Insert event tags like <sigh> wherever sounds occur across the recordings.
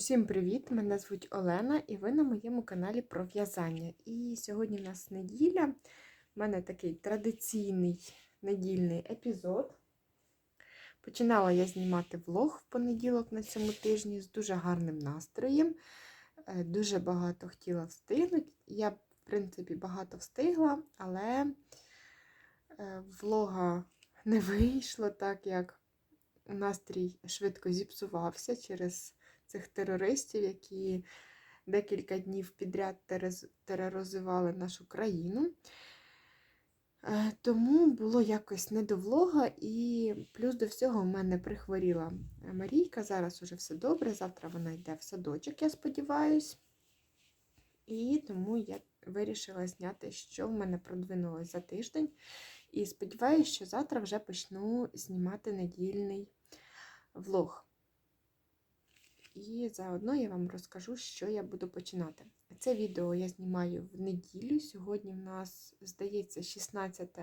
Усім привіт! Мене звуть Олена і ви на моєму каналі про в'язання. І сьогодні в нас неділя. У мене такий традиційний недільний епізод. Починала я знімати влог в понеділок на цьому тижні з дуже гарним настроєм. Е, Дуже багато хотіла встигнути. Я, в принципі, багато встигла, але е, влога не <laughs> вийшло, так як настрій швидко зіпсувався через цих терористів, які декілька днів підряд тероризували нашу країну. Е, Тому було якось не до влога, і плюс до всього в мене прихворіла Марійка. Зараз уже все добре. Завтра вона йде в садочок, я сподіваюсь. І тому я вирішила зняти, що в мене продвинулося за тиждень. І сподіваюся, що завтра вже почну знімати недільний влог. І заодно я вам розкажу, що я буду починати. Це відео я знімаю в неділю. Сьогодні в нас, здається, 16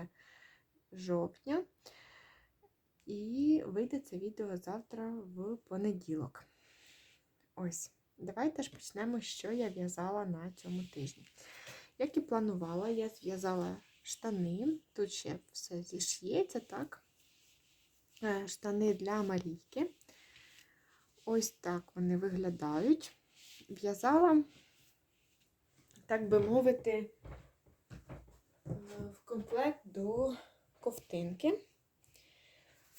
жовтня. І вийде це відео завтра в понеділок. Ось, давайте ж почнемо, що я в'язала на цьому тижні. Як і планувала, я зв'язала штани. Тут ще все зіш'ється, так? Е, Штани для Марійки. Ось так вони виглядають. В'язала, так би мовити, е, в комплект до ковтинки.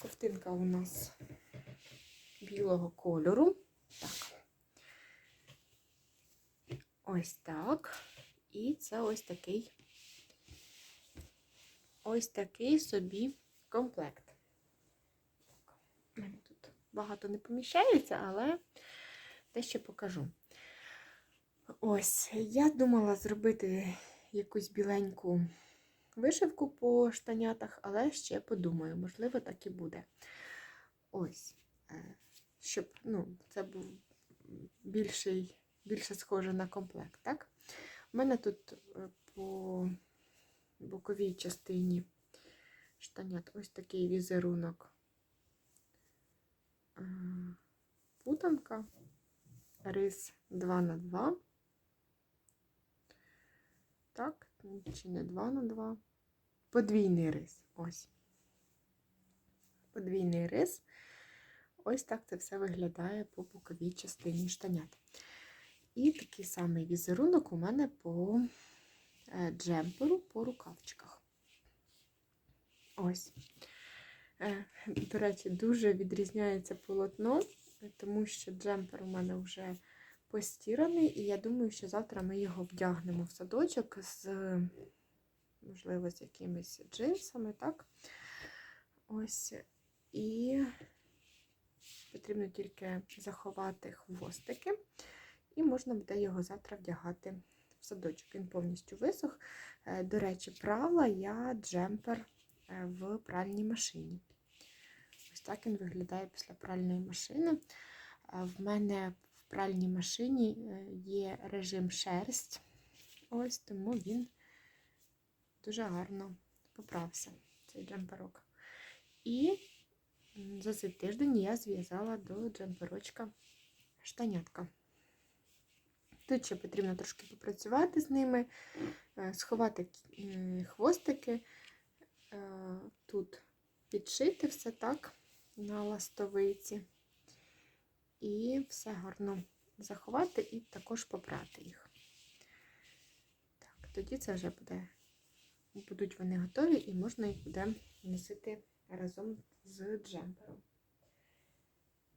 Ковтинка у нас білого кольору. Так. Ось так. І це ось такий ось такий собі комплект. Багато не поміщається, але дещо покажу. Ось, я думала зробити якусь біленьку вишивку по штанятах, але ще подумаю, можливо, так і буде. Ось, е, щоб ну, це був більший, більше схоже на комплект, так? У мене тут е, по боковій частині штанят ось такий візерунок путанка, рис 2 на 2 Так, чи не 2 на 2 Подвійний рис. Ось. Подвійний рис. Ось так це все виглядає по боковій частині штанят. І такий самий візерунок у мене по е, джемперу, по рукавчиках. Ось. До речі, дуже відрізняється полотно, тому що джемпер у мене вже постіраний, і я думаю, що завтра ми його вдягнемо в садочок з, можливо, з якимись джинсами, так? Ось. І потрібно тільки заховати хвостики, і можна буде його завтра вдягати в садочок. Він повністю висох. Е, До речі, прала я джемпер в пральній машині. Ось так він виглядає після пральної машини. В мене в пральній машині е, є режим шерсть. Ось тому він дуже гарно поправся, цей джемперок. І за цей тиждень я зв'язала до джемперочка штанятка. Тут ще потрібно трошки попрацювати з ними, е, сховати хвостики, тут підшити все так на ластовиці. І все гарно заховати і також попрати їх. Так, тоді це вже буде, будуть вони готові і можна їх буде носити разом з джемпером.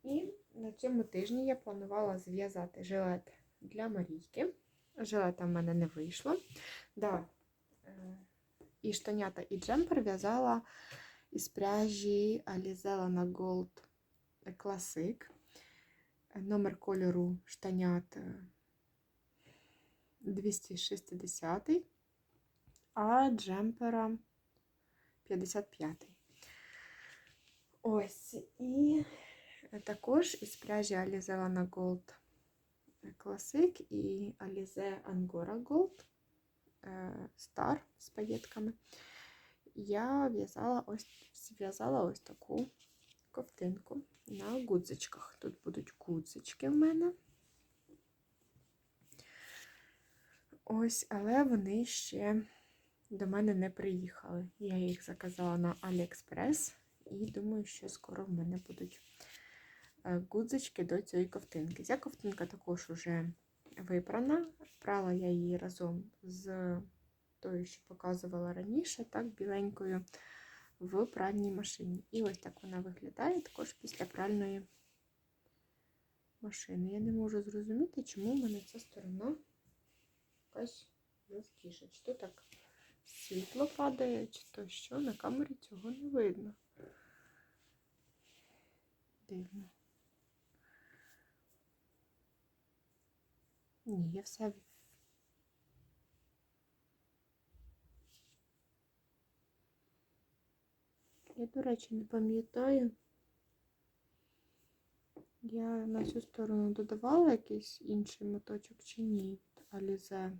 І на цьому тижні я планувала зв'язати жилет для Марійки. Жилета в мене не вийшло. Да, е, і штанята, і джемпер в'язала із пряжі Alize Lana Gold Classic. Номер кольору штанят е, 260, а джемпера 55. Ось. І також із пряжі Alize Lana Gold Classic і Alize Angora Gold Э, стар з паєтками. Я в'язала ось зв'язала ось таку ковтинку на гудзичках. Тут будуть гудзички в мене. Ось, але вони ще до мене не приїхали. Я їх заказала на Aliexpress і думаю, що скоро в мене будуть е, гудзички до цієї ковтинки. Ця ковтинка також уже випрана. Прала я її разом з тою, що показувала раніше, так, біленькою в пральній машині. І ось так вона виглядає також після пральної машини. Я не можу зрозуміти, чому в мене ця сторона якась жорсткіша. Чи то так світло падає, чи то що, на камері цього не видно. Дивно. Ні, я все. Я, до речі, не пам'ятаю. Я на цю сторону додавала якийсь інший моточок чи ні Алізе.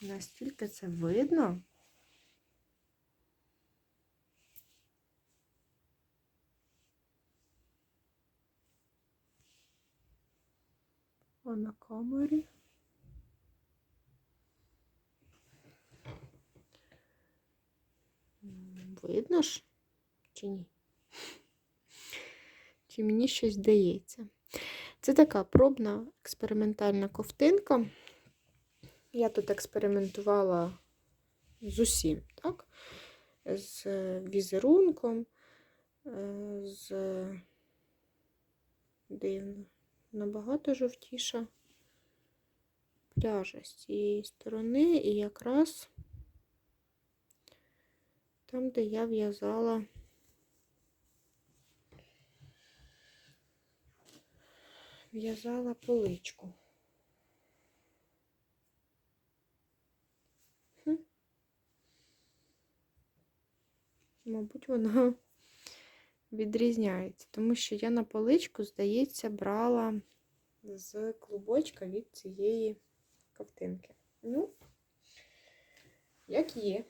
Настільки це видно. А на камері. Видно ж? Чи ні? Чи мені щось здається? Це така пробна експериментальна ковтинка. Я тут експериментувала з усім, так? З візерунком, е, з дивно, набагато жовтіша пряжа з цієї сторони, і якраз там, де я в'язала в'язала поличку. Мабуть, вона відрізняється, тому що я на поличку, здається, брала з клубочка від цієї ковтинки. Ну, як є.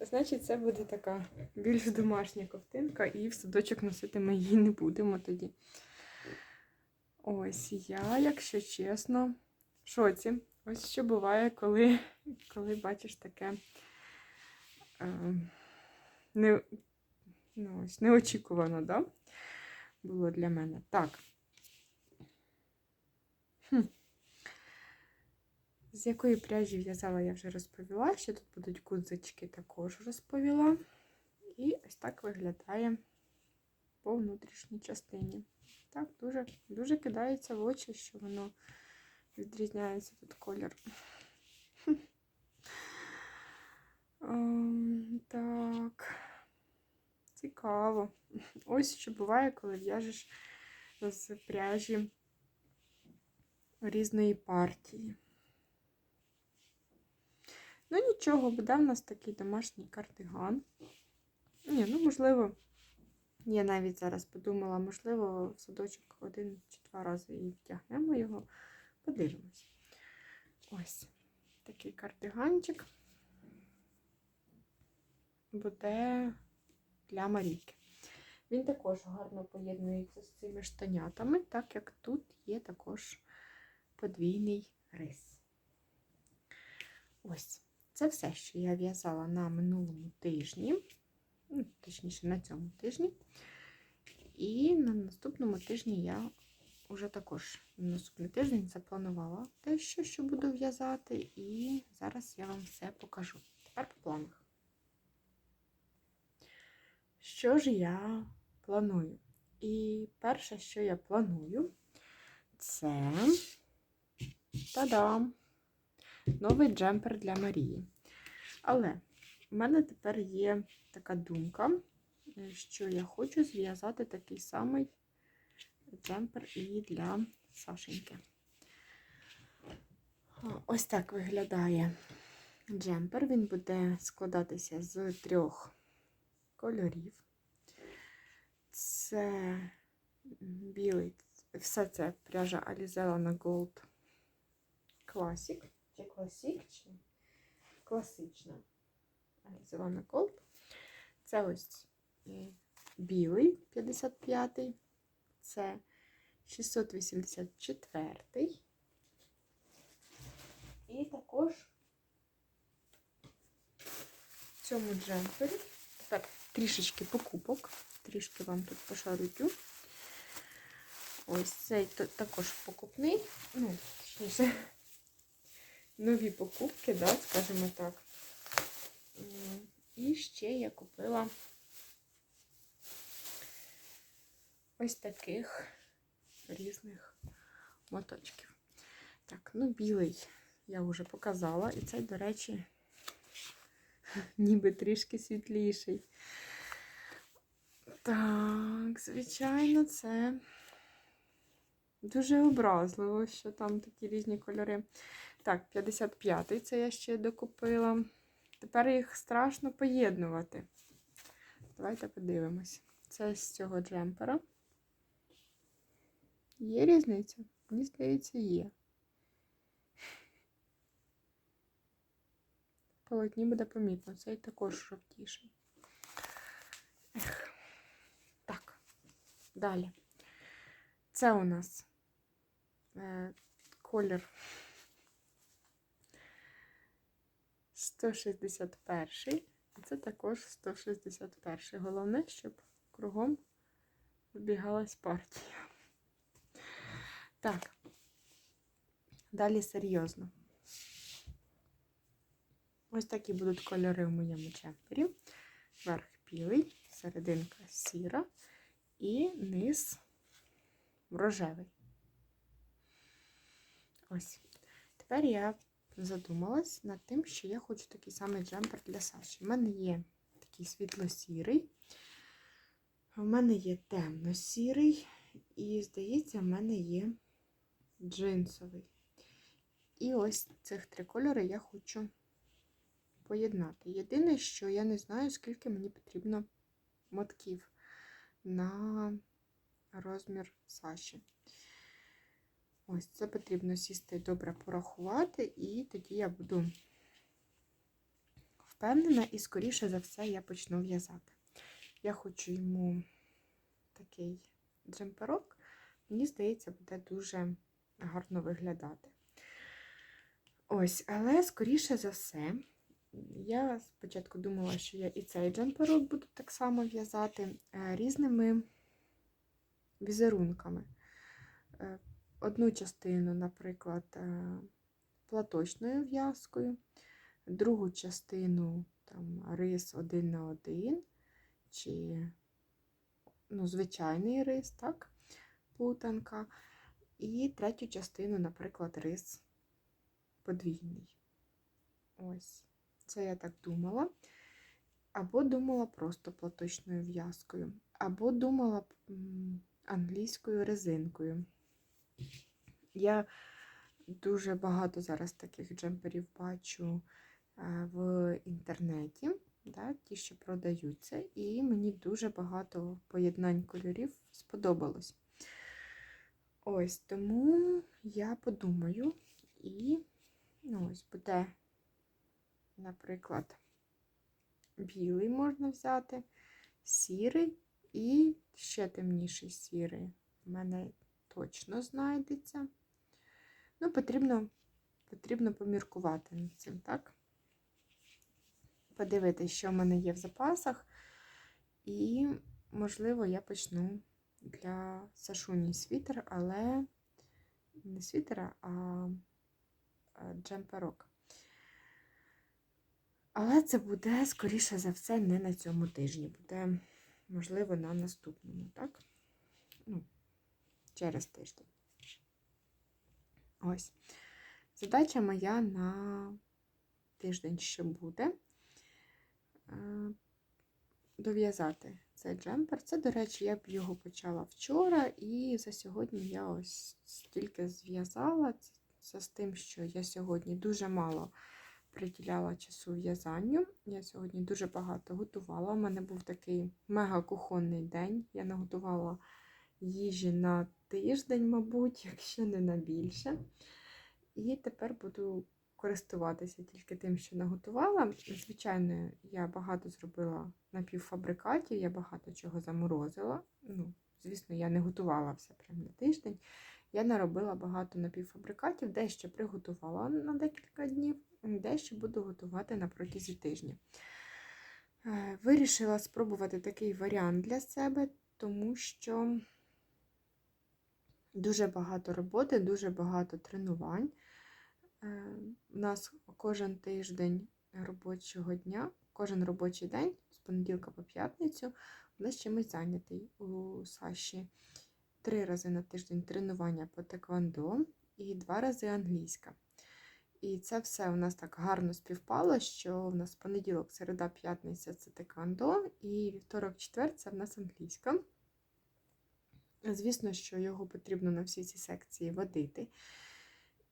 Значить, це буде така більш домашня ковтинка, і в садочок носити ми її не будемо тоді. Ось я, якщо чесно, в шоці. Ось що буває, коли, коли бачиш таке е, не, ну, ось, неочікувано, да? Було для мене. Так. Хм. З якої пряжі в'язала, я вже розповіла. Що тут будуть гудзички, також розповіла. І ось так виглядає по внутрішній частині. Так, дуже, дуже кидається в очі, що воно відрізняється тут колір. Ем, Так, цікаво. Ось що буває, коли в'яжеш з пряжі різної партії. Ну, нічого, буде в нас такий домашній кардиган. Ні, ну, можливо, я навіть зараз подумала, можливо, в садочок один чи два рази і втягнемо його. Подивимось. Ось такий кардиганчик буде для Марійки. Він також гарно поєднується з цими штанятами, так як тут є також подвійний рис. Ось, це все, що я в'язала на минулому тижні, ну, точніше, на цьому тижні. І на наступному тижні я вже також на наступний тиждень запланувала те, що, буду в'язати, і зараз я вам все покажу. Тепер по планах. Що ж я планую? І перше, що я планую, це та-дам! Новий джемпер для Марії. Але в мене тепер є така думка, що я хочу зв'язати такий самий джемпер і для Сашеньки. Ось так виглядає джемпер. Він буде складатися з трьох кольорів. Це білий, все це пряжа Alizella на Gold Classic. Чи Classic, чи класична Alizella на Gold. Це ось білий 55-й, це 684. І також в цьому джемпері. Тепер трішечки покупок. Трішки вам тут пошарютю. Ось цей також покупний. Ну, точніше, <laughs> нові покупки, да, скажімо так. І ще я купила ось таких різних моточків. Так, ну білий я вже показала, і цей, до речі, <laughs> ніби трішки світліший. Так, звичайно, це дуже образливо, що там такі різні кольори. Так, 55-й це я ще докупила. Тепер їх страшно поєднувати. Давайте подивимось. Це з цього джемпера. Є різниця? Мені здається, є. Полотні буде помітно. Цей також жовтіший. Так, далі. Це у нас е, колір 161. А це також 161. Головне, щоб кругом збігалась партія. Так, далі серйозно. Ось такі будуть кольори в моєму чемпері. Верх білий, серединка сіра і низ рожевий. Ось. Тепер я задумалась над тим, що я хочу такий самий джемпер для Саші. У мене є такий світло-сірий, у мене є темно-сірий, і, здається, в мене є джинсовий. І ось цих три кольори я хочу поєднати. Єдине, що я не знаю, скільки мені потрібно мотків на розмір Саші. Ось це потрібно сісти добре порахувати, і тоді я буду впевнена, і, скоріше за все, я почну в'язати. Я хочу йому такий джемперок, мені здається, буде дуже гарно виглядати. Ось, але, скоріше за все, я спочатку думала, що я і цей джемперок буду так само в'язати е, різними візерунками. Е, Одну частину, наприклад, е, платочною в'язкою, другу частину там, рис один на один, чи ну, звичайний рис, так, плутанка. І третю частину, наприклад, рис подвійний. Ось, це я так думала. Або думала просто платочною в'язкою, або думала англійською резинкою. Я дуже багато зараз таких джемперів бачу е, в інтернеті, да, ті, що продаються, і мені дуже багато поєднань кольорів сподобалось. Ось тому я подумаю, і ну, ось буде, наприклад, білий можна взяти, сірий і ще темніший сірий. У мене точно знайдеться. Ну, потрібно, потрібно поміркувати над цим, так? Подивитися, що в мене є в запасах. І, можливо, я почну для Сашуні світер, але не світера, а джемперок. Але це буде, скоріше за все, не на цьому тижні. Буде, можливо, на наступному, так? Ну, через тиждень. Ось. Задача моя на тиждень, що буде, е, дов'язати цей джемпер. Це, до речі, я б його почала вчора, і за сьогодні я ось стільки зв'язала. Це з тим, що я сьогодні дуже мало приділяла часу в'язанню. Я сьогодні дуже багато готувала. У мене був такий мега кухонний день. Я наготувала їжі на тиждень, мабуть, якщо не на більше. І тепер буду користуватися тільки тим, що наготувала. Звичайно, я багато зробила напівфабрикатів, я багато чого заморозила. Ну, звісно, я не готувала все прямо на тиждень. Я наробила багато напівфабрикатів, дещо приготувала на декілька днів, дещо буду готувати на протязі тижня. Е, Вирішила спробувати такий варіант для себе, тому що дуже багато роботи, дуже багато тренувань. Е, У нас кожен тиждень робочого дня, кожен робочий день з понеділка по п'ятницю, нас чимось зайнятий у Саші. Три рази на тиждень тренування по теквондо і два рази англійська. І це все у нас так гарно співпало, що в нас понеділок, середа, п'ятниця це теквондо, і вівторок, четвер це в нас англійська. Звісно, що його потрібно на всі ці секції водити.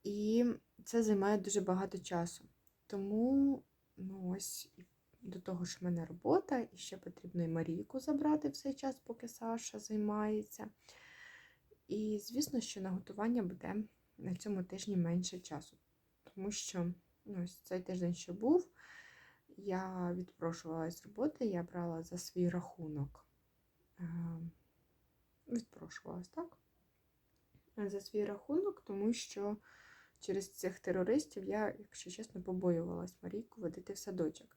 І це займає дуже багато часу. Тому, ну ось, до того ж, в мене робота, і ще потрібно і Марійку забрати в цей час, поки Саша займається. І, звісно, що на готування буде на цьому тижні менше часу. Тому що ну, ось цей тиждень, що був, я відпрошувалась з роботи, я брала за свій рахунок. е, Відпрошувалась, так? За свій рахунок, тому що через цих терористів я, якщо чесно, побоювалась Марійку водити в садочок.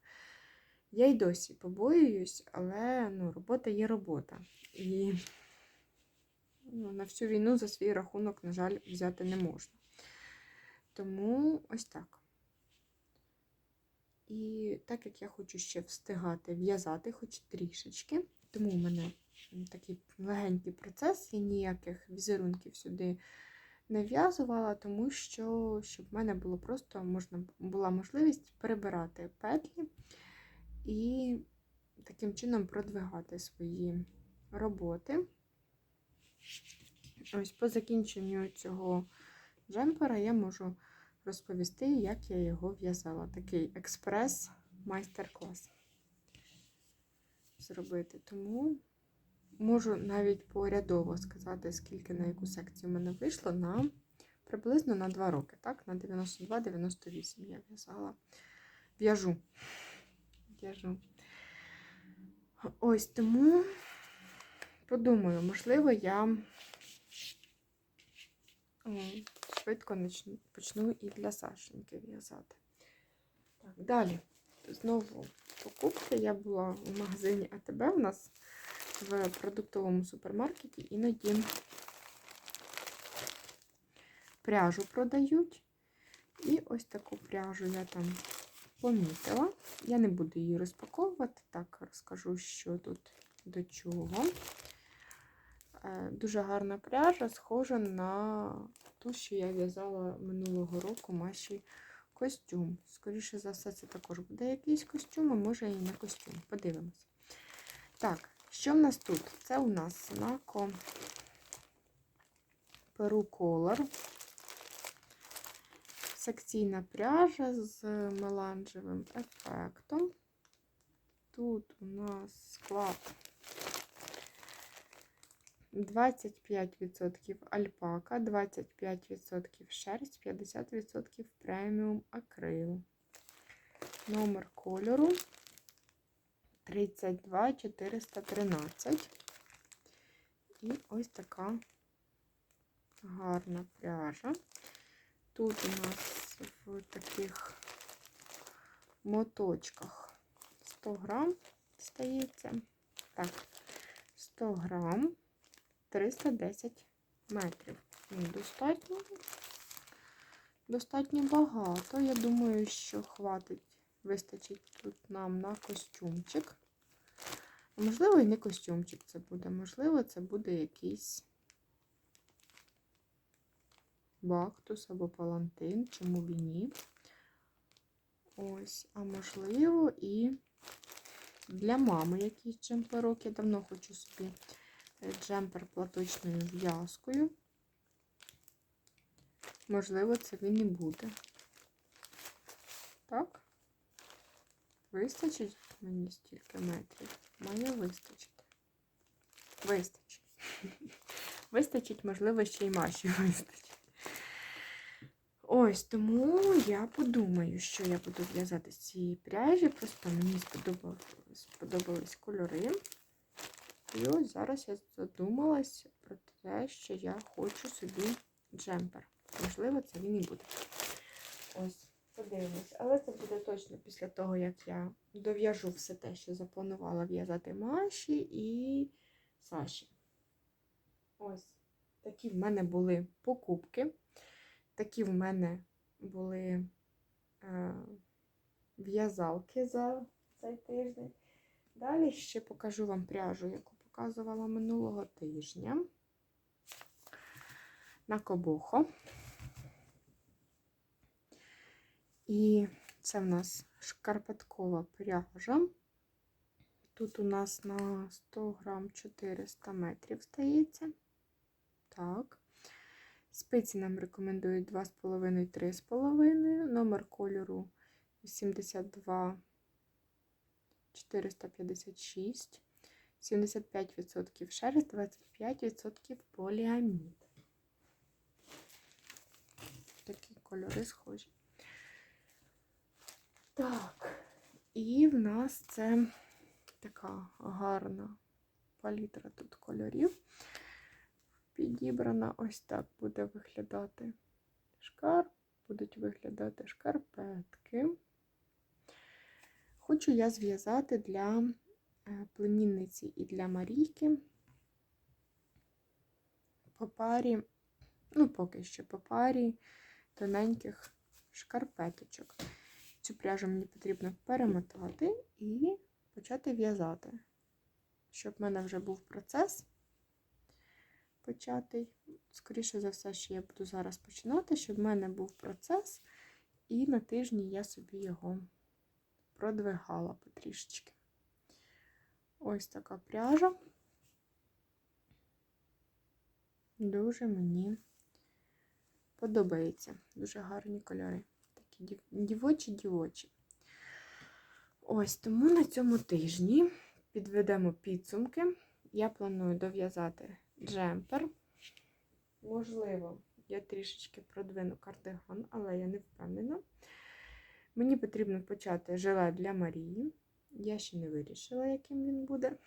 Я й досі побоююсь, але ну, робота є робота. І ну, на всю війну за свій рахунок, на жаль, взяти не можна. Тому ось так. І так як я хочу ще встигати в'язати хоч трішечки, тому у мене такий легенький процес, я ніяких візерунків сюди не в'язувала, тому що щоб в мене було просто можна була можливість перебирати петлі і таким чином продвигати свої роботи. Ось по закінченню цього джемпера я можу розповісти, як я його в'язала. Такий експрес-майстер-клас зробити. Тому можу навіть порядово сказати, скільки на яку секцію в мене вийшло на приблизно на 2 роки. Так, на 92-98 я в'язала. В'яжу. В'яжу. Ось тому подумаю, можливо, я швидко почну і для Сашеньки в'язати. Так, далі. Знову покупки. Я була в магазині АТБ у нас в продуктовому супермаркеті, іноді пряжу продають. І ось таку пряжу я там помітила. Я не буду її розпаковувати, так розкажу, що тут до чого. Е, Дуже гарна пряжа, схожа на ту, що я в'язала минулого року Маші костюм. Скоріше за все, це також буде якийсь костюм, а може і не костюм. Подивимось. Так, що в нас тут? Це у нас Нако Перу Color. Секційна пряжа з меланжевим ефектом. Тут у нас склад 25% альпака, 25% шерсть, 50% преміум акрил. Номер кольору 32413. І ось така гарна пряжа. Тут у нас в таких моточках 100 грам стається. Так, 100 грам. 310 метрів. Достатньо, достатньо багато. Я думаю, що хватить, вистачить тут нам на костюмчик. Можливо, і не костюмчик це буде. Можливо, це буде якийсь бактус або палантин, чому б і ні. Ось, а можливо, і для мами якийсь джемперок. Я давно хочу собі джемпер платочною в'язкою. Можливо, це він і буде. Так? Вистачить мені стільки метрів? Має вистачити. Вистачить. <laughs> Вистачить, можливо, ще й Маші вистачить. Ось, тому я подумаю, що я буду в'язати з цієї пряжі. Просто мені сподобались, кольори. І ось зараз я задумалась про те, що я хочу собі джемпер. Можливо, це він і буде. Ось, подивимось. Але це буде точно після того, як я дов'яжу все те, що запланувала в'язати Маші і Саші. Ось такі в мене були покупки. Такі в мене були е, в'язалки за цей тиждень. Далі ще покажу вам пряжу, яку показувала минулого тижня на Кобохо. І це в нас шкарпеткова пряжа. Тут у нас на 100 грам 400 метрів стається. Так. Спиці нам рекомендують 2,5-3,5. Номер кольору 82 456. 75% шерсть, 25% поліамід. Такі кольори схожі. Так, і в нас це така гарна палітра тут кольорів. Підібрана ось так буде виглядати шкар, будуть виглядати шкарпетки. Хочу я зв'язати для племінниці і для Марійки по парі, ну, поки що по парі тоненьких шкарпеточок. Цю пряжу мені потрібно перемотати і почати в'язати, щоб в мене вже був процес початий. Скоріше за все, що я буду зараз починати, щоб в мене був процес, і на тижні я собі його продвигала потрішечки. Ось така пряжа. Дуже мені подобається. Дуже гарні кольори. Такі дівочі-дівочі. Ось тому на цьому тижні підведемо підсумки. Я планую дов'язати джемпер. Можливо, я трішечки продвину кардиган, але я не впевнена. Мені потрібно почати жилет для Марії. Я ще не вирішила, яким він буде.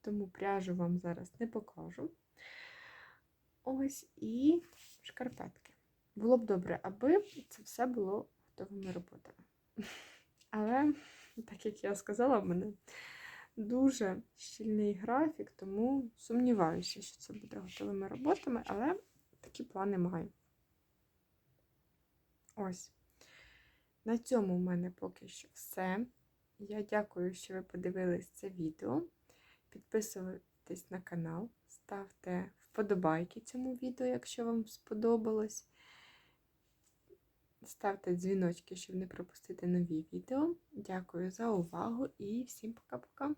Тому пряжу вам зараз не покажу. Ось і шкарпетки. Було б добре, аби це все було готовими роботами. Але, так як я сказала, в мене дуже щільний графік, тому сумніваюся, що це буде готовими роботами, але такі плани маю. Ось. На цьому в мене поки що все. Я дякую, що ви подивились це відео. Підписуйтесь на канал, ставте вподобайки цьому відео, якщо вам сподобалось. Ставте дзвіночки, щоб не пропустити нові відео. Дякую за увагу і всім пока-пока!